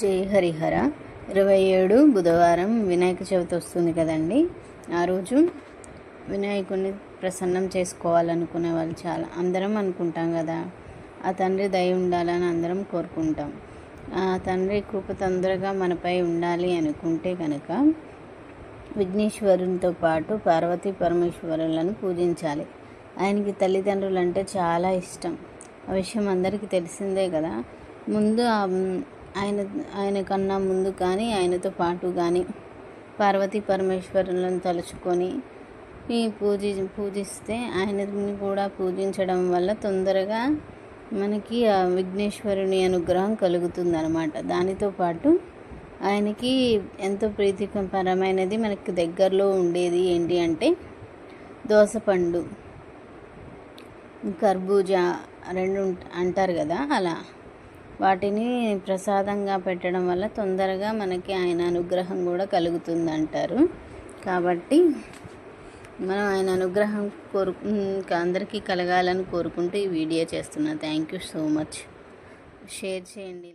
జై హరిహర. ఇరవై ఏడు బుధవారం వినాయక చవితి వస్తుంది కదండి. ఆ రోజు వినాయకుడిని ప్రసన్నం చేసుకోవాలనుకునే వాళ్ళు చాలా అందరం అనుకుంటాం కదా. ఆ తండ్రి దయ ఉండాలని అందరం కోరుకుంటాం. ఆ తండ్రి కృప తొందరగా మనపై ఉండాలి అనుకుంటే కనుక విఘ్నేశ్వరునితో పాటు పార్వతీ పరమేశ్వరులను పూజించాలి. ఆయనకి తల్లిదండ్రులు అంటే చాలా ఇష్టం. ఆ విషయం అందరికీ తెలిసిందే కదా. ముందు ఆయన ఆయన కన్నా ముందు కానీ ఆయనతో పాటు కానీ పార్వతీ పరమేశ్వరులను తలుచుకొని ఈ పూజి పూజిస్తే ఆయనని కూడా పూజించడం వల్ల తొందరగా మనకి ఆ విఘ్నేశ్వరుని అనుగ్రహం కలుగుతుందన్నమాట. దానితో పాటు ఆయనకి ఎంతో ప్రీతికరమైనది మనకి దగ్గరలో ఉండేది ఏంటి అంటే దోసపండు కర్బూజా రెండు అంటారు కదా అలా. వాటిని ప్రసాదంగా పెట్టడం వల్ల తొందరగా మనకి ఆయన అనుగ్రహం కూడా కలుగుతుంది అంటారు కాబట్టి మనం ఆయన అనుగ్రహం కోరు ఇంకా అందరికీ కలగాలని కోరుకుంటూ ఈ వీడియో చేస్తున్నా. Thank you so much. Share చేయండి